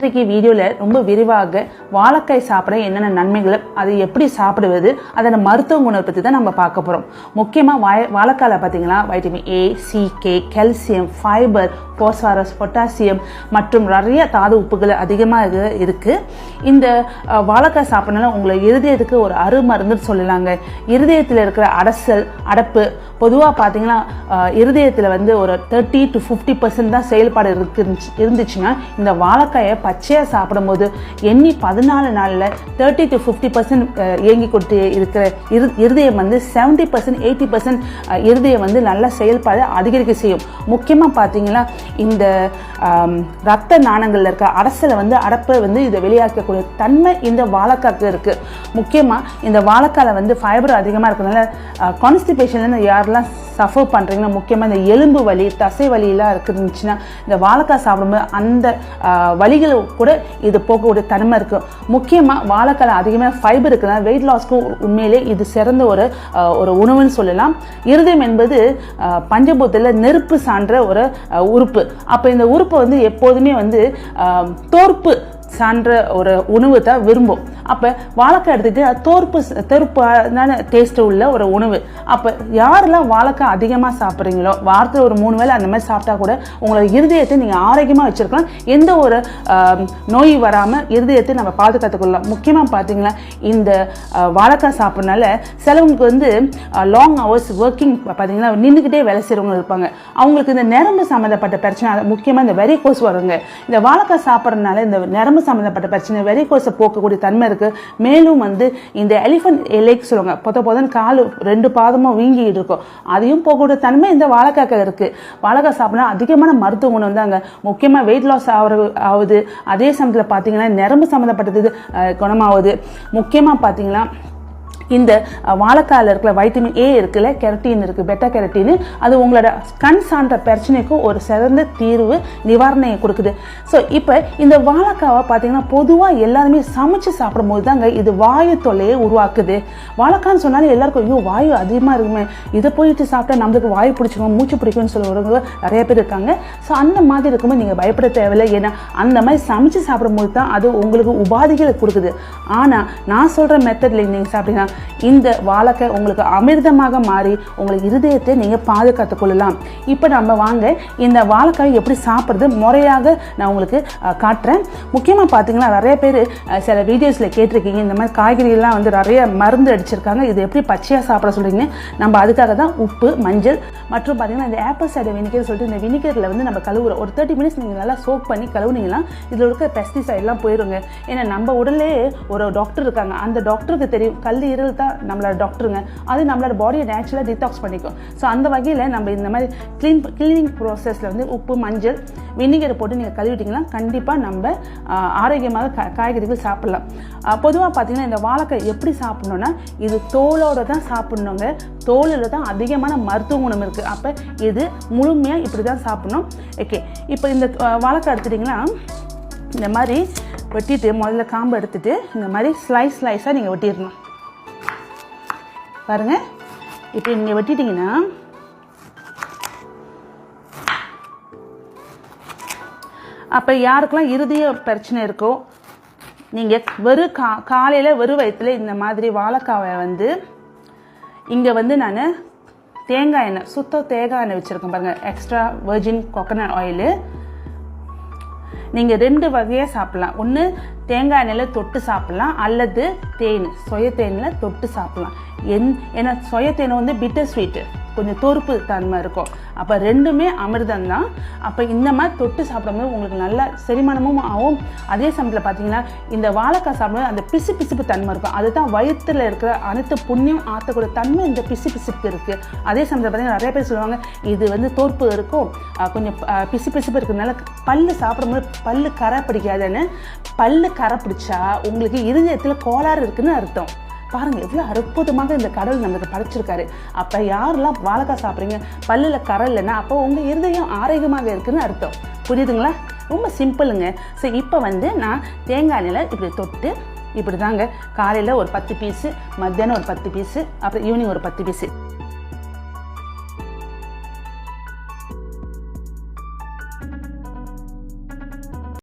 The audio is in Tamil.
இன்றைக்கு வீடியோவில் ரொம்ப விரிவாக வாழைக்காய் சாப்பிட என்னென்ன நன்மைகள் அதை எப்படி சாப்பிடுவது அதோட மருத்துவ குணத்தை பற்றி தான் நம்ம பார்க்க போகிறோம் முக்கியமாக வாழை வாழைக்காயில் பார்த்தீங்கன்னா vitamin A C K calcium fibre phosphorus potassium மற்றும் நிறைய தாது உப்புகள் அதிகமாக இருக்குது இந்த வாழைக்காய் சாப்பிட்றதுனால உங்களை இருதயத்துக்கு ஒரு அருமருந்துன்னு சொல்லலாங்க. இருதயத்தில் இருக்கிற அடசல் அடப்பு பொதுவாக பார்த்தீங்கன்னா இருதயத்தில் வந்து ஒரு தேர்ட்டி டு ஃபிஃப்டி பர்சன்ட் தான் செயல்பாடு இருக்கு இருந்துச்சுன்னா இந்த வாழைக்காயை பச்சையாக சாப்பிடும்போது எண்ணி பதினாலு நாளில் தேர்ட்டி டு ஃபிஃப்டி பர்சன்ட் இயங்கி கொடுத்து இருக்கிற இரு இருதயம் வந்து செவன்ட்டி பர்சன்ட் எயிட்டி பர்சன்ட் இருதயம் வந்து நல்ல செயல்பாடு அதிகரிக்க செய்யும். முக்கியமாக பார்த்தீங்கன்னா இந்த ரத்த நாணங்களில் இருக்க அரசில் வந்து அடப்பை வந்து இதை வெளியாக்கக்கூடிய தன்மை இந்த வாழைக்காக்கு இருக்குது முக்கியமாக இந்த வாழைக்காயில் வந்து ஃபைபர் அதிகமாக இருக்கிறதுனால கான்ஸ்டிபேஷன் யாரெல்லாம் சஃபர் பண்ணுறீங்கன்னா முக்கியமாக இந்த எலும்பு வலி தசை வலியெல்லாம் இருக்குதுச்சுன்னா இந்த வாழைக்காய் சாப்பிடும்போது அந்த ஆஹ், வலிகள் கூட இது போகக்கூடிய தன்மை இருக்குது முக்கியமாக வாழைக்கால அதிகமாக ஃபைபர் இருக்குதுன்னா வெயிட் லாஸ்க்கும் உண்மையிலே இது சிறந்த ஒரு ஒரு உணவுன்னு சொல்லலாம். இருதயம் என்பது பஞ்சபூத்தில் நெருப்பு சான்ற ஒரு உறுப்பு. அப்போ இந்த உறுப்பு வந்து எப்போதுமே வந்து தோற்பு சான்ற ஒரு உணவு தான் விரும்பும். அப்போ வாழைக்காய் எடுத்துக்கிட்டு அது தோற்பு தெருப்பான டேஸ்ட்டு உள்ள ஒரு உணவு. அப்போ யாரெல்லாம் வாழைக்காய் அதிகமாக சாப்பிட்றீங்களோ வாரத்தில் ஒரு மூணு வேளை அந்த மாதிரி சாப்பிட்டா கூட உங்களோட இருதயத்தை நீங்கள் ஆரோக்கியமாக வச்சுருக்கலாம். எந்த ஒரு நோய் வராமல் இருதயத்தை நம்ம பாதுகாத்துக்கொள்ளலாம் முக்கியமாக பார்த்தீங்கன்னா இந்த வாழைக்காய் சாப்பிட்றனால சிலவங்களுக்கு வந்து லாங் ஹவர்ஸ் ஒர்க்கிங் பார்த்தீங்கன்னா நின்றுக்கிட்டே வேலை செய்கிறவங்க இருப்பாங்க. அவங்களுக்கு இந்த நரம்பு சம்மந்தப்பட்ட பிரச்சனை முக்கியமாக இந்த வெரிகோஸ் வருங்க. இந்த வாழைக்காய் சாப்பிட்றதுனால இந்த நரம்பு சம்மந்தப்பட்ட பிரச்சனை வெரிகோஸை போக்கக்கூடிய தன்மை இருக்குது மேலும் வந்து இந்த எலிஃபண்ட் எலேக் சொல்லுவாங்க பொத பொதன் கால் ரெண்டு பாதமும் வீங்கிட்டு இருக்கும். அதையும் போகக்கூடிய தன்மை இந்த வாழைக்காக்க இருக்குது வாழைக்காய் சாப்பிட்னா அதிகமான மருத்துவ குணம் தாங்க. முக்கியமாக வெயிட் லாஸ் ஆகிற ஆகுது. அதே சமயத்தில் பார்த்தீங்கன்னா நரம்பு சம்மந்தப்பட்டது குணமாகுது. முக்கியமாக பார்த்தீங்கன்னா இந்த வாழைக்காயில் இருக்கிற வைட்டமின் ஏ இருக்குல்ல கெரட்டின் இருக்குது பெட்டா கெரட்டின் அது உங்களோட கண் சார்ந்த பிரச்சனைக்கும் ஒரு சிறந்த தீர்வு நிவாரணையை கொடுக்குது. ஸோ இப்போ இந்த வாழைக்காவை பார்த்தீங்கன்னா பொதுவாக எல்லாருமே சமைச்சு சாப்பிடும்போது தாங்க இது வாயு தொல்லையை உருவாக்குது. வாழைக்கான்னு சொன்னாலே எல்லாருக்கும் ஐயோ வாயு அதிகமாக இருக்குமே இதை போயிட்டு சாப்பிட்டா நம்மளுக்கு வாயு பிடிச்சிக்கும் மூச்சு பிடிக்கும்னு சொல்லுறவங்க நிறைய பேர் இருக்காங்க. ஸோ அந்த மாதிரி இருக்கும்போது நீங்கள் பயப்பட தேவையில்லை. ஏன்னா அந்த மாதிரி சமைச்சு சாப்பிடும்போது தான் அது உங்களுக்கு உபாதைகளை கொடுக்குது. ஆனால் நான் சொல்கிற மெத்தடில் நீங்கள் சாப்பிட்டீங்கன்னா இந்த வாழைக்காய் உங்களுக்கு அமிர்தமாக மாறி உங்களுக்கு இருதயத்தை நீங்கள் பாதுகாத்து கொள்ளலாம். இப்போ நம்ம வாங்க இந்த வாழைக்காய் எப்படி சாப்பிட்றது முறையாக நான் உங்களுக்கு காட்டுறேன். முக்கியமாக பார்த்தீங்கன்னா நிறைய பேர் சில வீடியோஸில் கேட்டிருக்கீங்க இந்த மாதிரி காய்கறிகள்லாம் வந்து நிறைய மருந்து அடிச்சிருக்காங்க இது எப்படி பச்சையாக சாப்பிட சொல்கிறீங்க நம்ம அதுக்காக தான் உப்பு மஞ்சள் மற்றும் பார்த்தீங்கன்னா இந்த ஆப்பிள் சைடு வினிகர் சொல்லிட்டு இந்த வினிகரில் வந்து நம்ம கழுவுறோம் ஒரு தேர்ட்டி மினிட்ஸ் நீங்கள் நல்லா சோக் பண்ணி கழுவுனீங்கன்னா இதில் இருக்க பெஸ்டிசைட்லாம் போயிடுங்க ஏன்னா நம்ம உடலே ஒரு டாக்டர் இருக்காங்க. அந்த டாக்டருக்கு தெரியும் கல்லீரல் தான் நம்மளோட டாக்டருங்க அது நம்மளோட பாடியை நேச்சுரலாக டிடாக்ஸ் பண்ணிக்கும். ஸோ அந்த வகையில் நம்ம இந்த மாதிரி க்ளீன் க்ளீனிங் ப்ராசஸில் வந்து உப்பு மஞ்சள் வினிகரை போட்டு நீங்கள் கழுவிட்டிங்கன்னா கண்டிப்பாக நம்ம ஆரோக்கியமாக கா காய்கறிகள் சாப்பிடலாம். பொதுவாக பார்த்தீங்கன்னா இந்த வாழைக்காய் எப்படி சாப்பிட்ணுன்னா இது தோலோட தான் சாப்பிட்ணுங்க. தோலில் தான் அதிகமான மருத்துவ குணம் இருக்குது அப்போ இது முழுமையாக இப்படி தான் சாப்பிடணும். ஓகே இப்போ இந்த வாழைக்காய் எடுத்துட்டிங்கன்னா இந்த மாதிரி வெட்டிட்டு முதல்ல காம்பு எடுத்துட்டு இந்த மாதிரி ஸ்லைஸ் ஸ்லைஸாக நீங்கள் வெட்டிடணும். பாருங்க. இப்போ நீங்கள் வெட்டிட்டீங்கன்னா அப்போ யாருக்கெல்லாம் இறுதிய பிரச்சனை இருக்கோ நீங்கள் வெறும் கா காலையில் வெறு வயிற்றுல இந்த மாதிரி வாழைக்காவை வந்து இங்கே வந்து நான் தேங்காய் எண்ணெய் சுத்த தேங்காய் எண்ணெய் வச்சுருக்கேன் பாருங்கள் எக்ஸ்ட்ரா வெர்ஜின் கோகனட் ஆயிலு நீங்கள் ரெண்டு வகையாக சாப்பிடலாம். ஒன்று தேங்காய் எண்ணெயில் தொட்டு சாப்பிட்லாம். அல்லது தேன் சொய தேனில் தொட்டு சாப்பிட்லாம். என் ஏன்னா சொய தேன் வந்து பிட்டர் ஸ்வீட்டு கொஞ்சம் தோற்பு தன்மை இருக்கும். அப்போ ரெண்டுமே அமிர்தம் தான். அப்போ இந்த மாதிரி தொட்டு சாப்பிடும்போது உங்களுக்கு நல்ல செரிமானமும் ஆகும். அதே சமயத்தில் பார்த்தீங்கன்னா இந்த வாழைக்காய் சாப்பிடும்போது அந்த பிசு பிசுப்பு தன்மை இருக்கும். அதுதான் வயிற்றில் இருக்கிற அனைத்து புண்ணியம் ஆற்றக்கூடிய தன்மை இந்த பிசு பிசுப்பு இருக்குது அதே சமயத்தில் பார்த்தீங்கன்னா நிறைய பேர் சொல்லுவாங்க இது வந்து தோற்பு இருக்கும். கொஞ்சம் பிசு பிசுப்பு இருக்கிறதுனால பல் சாப்பிடும்போது பல் கரை பிடிக்காதுன்னு பல்லு கரை பிடிச்சா உங்களுக்கு இருதயத்தில் கோளாறு இருக்குன்னு அர்த்தம். பாருங்கள் எவ்வளோ அற்புதமாக இந்த கடவுள் நமக்கு படைச்சிருக்காரு. அப்போ யாரெல்லாம் வாழைக்காய் சாப்பிட்றீங்க? பல்லில் கரை இல்லைன்னா அப்போ உங்கள் இருதயம் ஆரோக்கியமாக இருக்குன்னு அர்த்தம். புரியுதுங்களா? ரொம்ப சிம்பிளுங்க. ஸோ இப்போ வந்து நான் தேங்காய் எண்ணெயில் இப்படி தொட்டு இப்படி தாங்க காலையில் ஒரு பத்து பீஸு மத்தியானம் ஒரு பத்து பீஸு அப்புறம் ஈவினிங் ஒரு பத்து பீஸு